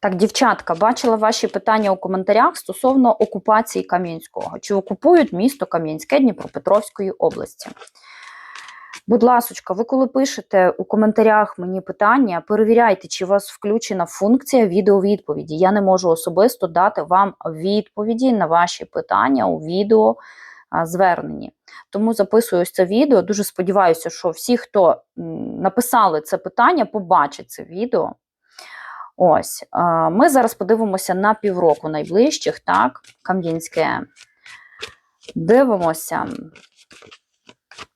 Так, дівчатка, бачила ваші питання у коментарях стосовно окупації Кам'янського. Чи окупують місто Кам'янське Дніпропетровської області? Будь ласочка, ви коли пишете у коментарях мені питання, перевіряйте, чи у вас включена функція відеовідповіді. Я не можу особисто дати вам відповіді на ваші питання у відео зверненні. Тому записую ось це відео. Дуже сподіваюся, що всі, хто написали це питання, побачать це відео. Ось, ми зараз подивимося на півроку найближчих, так, Кам'янське. Дивимося.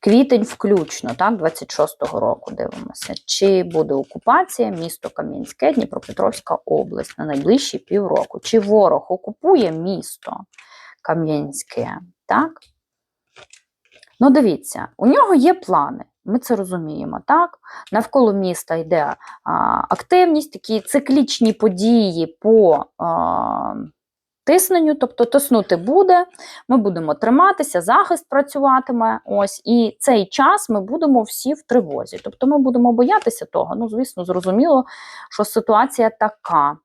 Квітень включно, так, 26-го року дивимося, чи буде окупація місто Кам'янське, Дніпропетровська область на найближчі півроку. Чи ворог окупує місто Кам'янське? Так? Ну, дивіться, у нього є плани. Ми це розуміємо, так? Навколо міста йде а, активність, такі циклічні події по а, тисненню, тобто тиснути буде, ми будемо триматися, захист працюватиме. Ось, і цей час ми будемо всі в тривозі. Тобто ми будемо боятися того. Ну, звісно, зрозуміло, що ситуація така.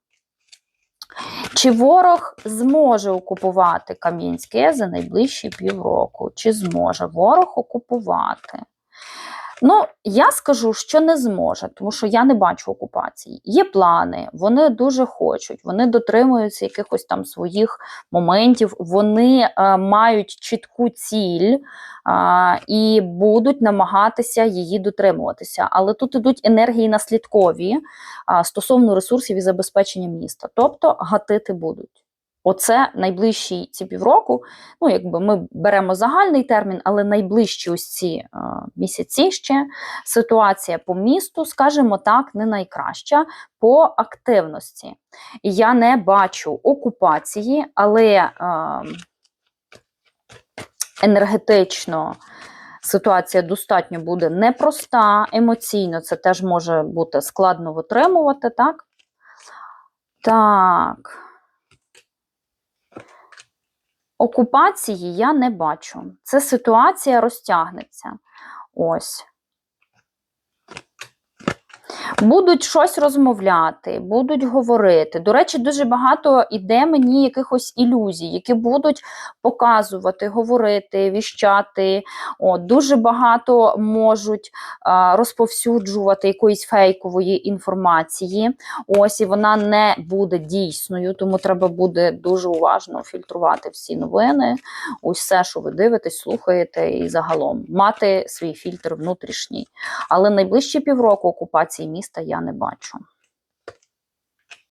Чи ворог зможе окупувати Кам'янське за найближчі півроку? Чи зможе ворог окупувати? Ну, я скажу, що не зможе, тому що я не бачу окупації. Є плани, вони дуже хочуть, вони дотримуються якихось там своїх моментів, вони е, мають чітку ціль е, і будуть намагатися її дотримуватися. Але тут ідуть енергії наслідкові е, стосовно ресурсів і забезпечення міста, тобто гатити будуть. Оце найближчі ці півроку. Ну, якби ми беремо загальний термін, але найближчі ось ці е, місяці ще ситуація по місту, скажімо так, не найкраща по активності. Я не бачу окупації, але е, енергетично. Ситуація достатньо буде непроста, емоційно це теж може бути складно витримувати, так? Так. Окупації я не бачу. Це ситуація розтягнеться. Ось. Будуть щось розмовляти, будуть говорити. До речі, дуже багато іде мені якихось ілюзій, які будуть показувати, говорити, віщати. От, дуже багато можуть а, розповсюджувати якоїсь фейкової інформації. Ось і вона не буде дійсною, тому треба буде дуже уважно фільтрувати всі новини, все, що ви дивитесь, слухаєте, і загалом мати свій фільтр внутрішній. Але найближчі півроку окупації міста я не бачу.